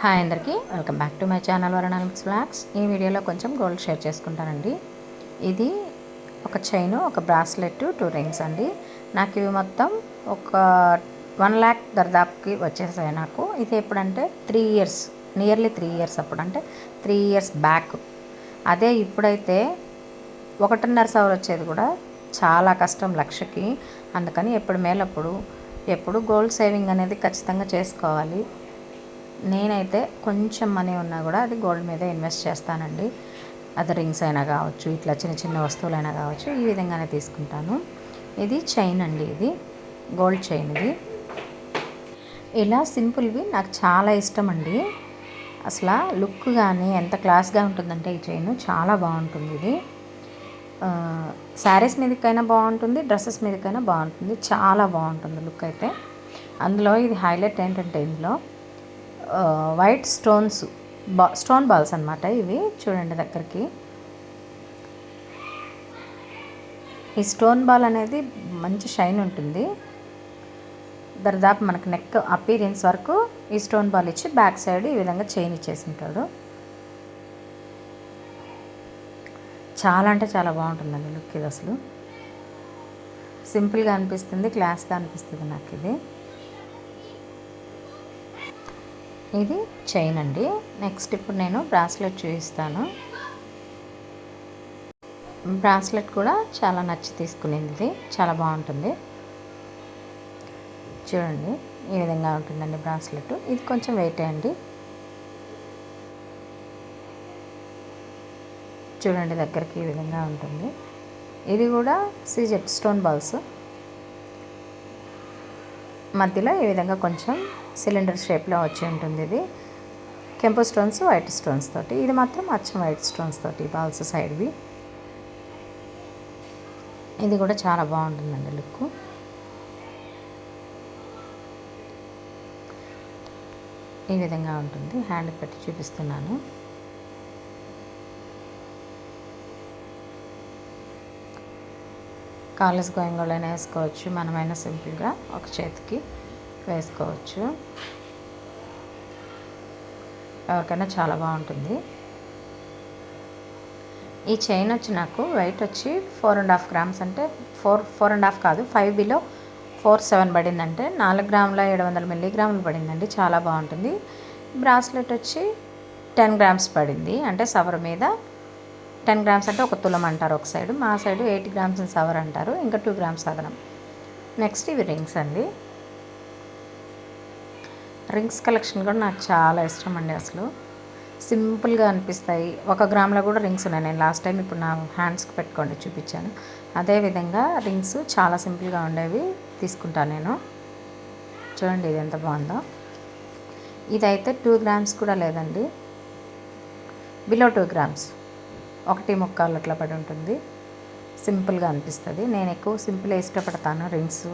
Hi అందరికీ welcome back to my channel వరణాలిక్స్ blogs ఈ వీడియోలో కొంచెం గోల్డ్ షేర్ చేసుకుంటానండి. ఇది ఒక చైన్ ఒక బ్రాస్లెట్ టూ రింగ్స్ అండి. నాకు ఇవి మొత్తం ఒక వన్ ల్యాక్ దర్దాపుకి వచ్చేసాయి నాకు. ఇది ఎప్పుడంటే three years nearly three years అప్పుడు అంటే త్రీ ఇయర్స్ బ్యాక్. అదే ఇప్పుడైతే ఒకటిన్నర సవర్ వచ్చేది కూడా చాలా కష్టం లక్షకి. అందుకని ఎప్పుడు మేలప్పుడు ఎప్పుడు గోల్డ్ సేవింగ్ అనేది ఖచ్చితంగా చేసుకోవాలి. నేనైతే కొంచెం మనీ ఉన్నా కూడా అది గోల్డ్ మీద ఇన్వెస్ట్ చేస్తానండి. అది రింగ్స్ అయినా కావచ్చు ఇట్లా చిన్న చిన్న వస్తువులైనా కావచ్చు ఈ విధంగానే తీసుకుంటాను. ఇది చైన్ అండి ఇది గోల్డ్ చైన్ ఇది. ఇలా సింపుల్వి నాకు చాలా ఇష్టం అండి అసలు లుక్ కానీ ఎంత క్లాస్గా ఉంటుందంటే ఈ చైన్ చాలా బాగుంటుంది ఇది. శారీస్ మీదకైనా బాగుంటుంది డ్రెస్సెస్ మీదకైనా బాగుంటుంది చాలా బాగుంటుంది లుక్ అయితే. అందులో ఇది హైలైట్ ఏంటంటే ఇందులో వైట్ స్టోన్స్ బా స్టోన్ బాల్స్ అనమాట ఇవి. చూడండి దగ్గరికి. ఈ స్టోన్ బాల్ అనేది మంచి షైన్ ఉంటుంది. దరిదాపు మనకు నెక్ అపీరియన్స్ వరకు ఈ స్టోన్ బాల్ ఇచ్చి బ్యాక్ సైడ్ ఈ విధంగా చైన్ ఇచ్చేసి ఉంటాడు చాలా అంటే చాలా బాగుంటుందండి లుక్ ఇది అసలు. సింపుల్గా అనిపిస్తుంది క్లాస్గా అనిపిస్తుంది నాకు ఇది. ఇది చైన్ అండి నెక్స్ట్ ఇప్పుడు నేను బ్రాస్లెట్ చూపిస్తాను. బ్రాస్లెట్ కూడా చాలా నచ్చి తీసుకునేది. ఇది చాలా బాగుంటుంది. చూడండి ఈ విధంగా ఉంటుందండి బ్రాస్లెట్ ఇది కొంచెం వెయిట్ అండి. చూడండి దగ్గరికి ఈ విధంగా ఉంటుంది. ఇది కూడా సీజెట్ స్టోన్ బాల్స్ మధ్యలో ఈ విధంగా కొంచెం సిలిండర్ షేప్లో వచ్చి ఉంటుంది ఇది. కెంపు స్టోన్స్ వైట్ స్టోన్స్ తోటి. ఇది మాత్రం అచ్చం వైట్ స్టోన్స్ తోటి బాల్స్ సైడ్వి. ఇది కూడా చాలా బాగుంటుందండి లుక్. ఈ విధంగా ఉంటుంది. హ్యాండ్ పెట్టి చూపిస్తున్నాను. కాలేజ్ గోయింగ్ వాళ్ళైనా వేసుకోవచ్చు. మనమైనా సింపుల్గా ఒక చేతికి. వేసుకోవచ్చు. ఎవరికైనా చాలా బాగుంటుంది. ఈ చైన్ వచ్చి నాకు వెయిట్ వచ్చి ఫోర్ అండ్ హాఫ్ గ్రామ్స్ అంటే ఫోర్ ఫోర్ అండ్ హాఫ్ కాదు ఫైవ్ బిలో ఫోర్ సెవెన్ పడిందంటే నాలుగు గ్రాముల ఏడు వందల మిల్లీగ్రాములు పడిందండి. చాలా బాగుంటుంది. బ్రాస్లెట్ వచ్చి టెన్ గ్రామ్స్ పడింది. అంటే సవర్ మీద టెన్ గ్రామ్స్ అంటే ఒక తులం అంటారు ఒక సైడ్. మా సైడ్ ఎయిట్ గ్రామ్స్ సవర్ అంటారు. ఇంకా టూ గ్రామ్స్ అదనం నెక్స్ట్ ఇవి రింగ్స్ అండి. రింగ్స్ కలెక్షన్ కూడా నాకు చాలా ఇష్టం అండి అసలు. సింపుల్గా అనిపిస్తాయి. ఒక గ్రామ్లో కూడా రింగ్స్ ఉన్నాయి. నేను లాస్ట్ టైం ఇప్పుడు నా హ్యాండ్స్కి పెట్టుకోండి చూపించాను. అదేవిధంగా రింగ్స్ చాలా సింపుల్గా ఉండేవి తీసుకుంటాను నేను. చూడండి ఇది ఎంత బాగుందో. ఇదైతే టూ గ్రామ్స్ కూడా లేదండి. Below two grams. ఒకటి ముక్కాలు అట్లా పడి ఉంటుంది. సింపుల్గా అనిపిస్తుంది. నేను ఎక్కువ సింపుల్ ఇష్టపడతాను రింగ్స్.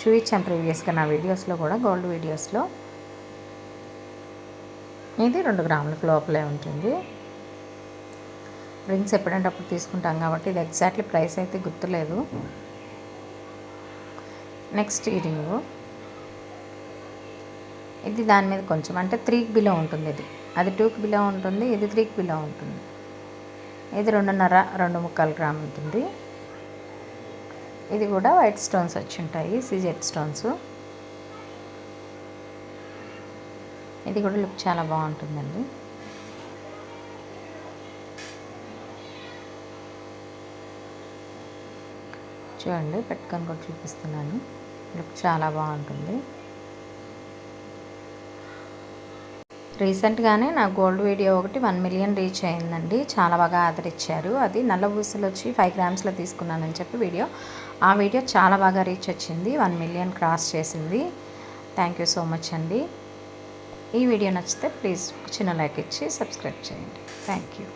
చూపించాను ప్రీవియస్గా నా వీడియోస్లో కూడా గోల్డ్ వీడియోస్లో. ఇది రెండు గ్రాములకు లోపలే ఉంటుంది. రింగ్స్ ఎప్పుడంటే అప్పుడు తీసుకుంటాం కాబట్టి ఇది ఎగ్జాక్ట్లీ ప్రైస్ అయితే గుర్తులేదు. నెక్స్ట్ ఈ రింగు ఇది దాని మీద కొంచెం అంటే త్రీకి బిలో ఉంటుంది ఇది. అది టూకి బిలో ఉంటుంది ఇది త్రీకి బిలో ఉంటుంది. ఇది రెండున్నర రెండు ముక్కాలు గ్రామ్ ఉంటుంది. ఇది కూడా వైట్ స్టోన్స్ వచ్చి ఉంటాయి సిజెట్ స్టోన్స్. ఇది కూడా లుక్ చాలా బాగుంటుందండి. చూడండి పెట్టుకొని కూడా చూపిస్తున్నాను. లుక్ చాలా బాగుంటుంది. రీసెంట్గానే నా గోల్డ్ వీడియో ఒకటి వన్ మిలియన్ రీచ్ అయిందండి. చాలా బాగా ఆదరించారు. అది నల్ల బూసలు వచ్చి ఫైవ్ గ్రామ్స్లో తీసుకున్నానని చెప్పి వీడియో. ఆ వీడియో చాలా బాగా రీచ్ వచ్చింది. వన్ మిలియన్ క్రాస్ చేసింది. థ్యాంక్ యూ సో మచ్ అండి. ఈ వీడియో నచ్చితే ప్లీజ్ చిన్న లైక్ ఇచ్చి సబ్స్క్రైబ్ చేయండి. Thank you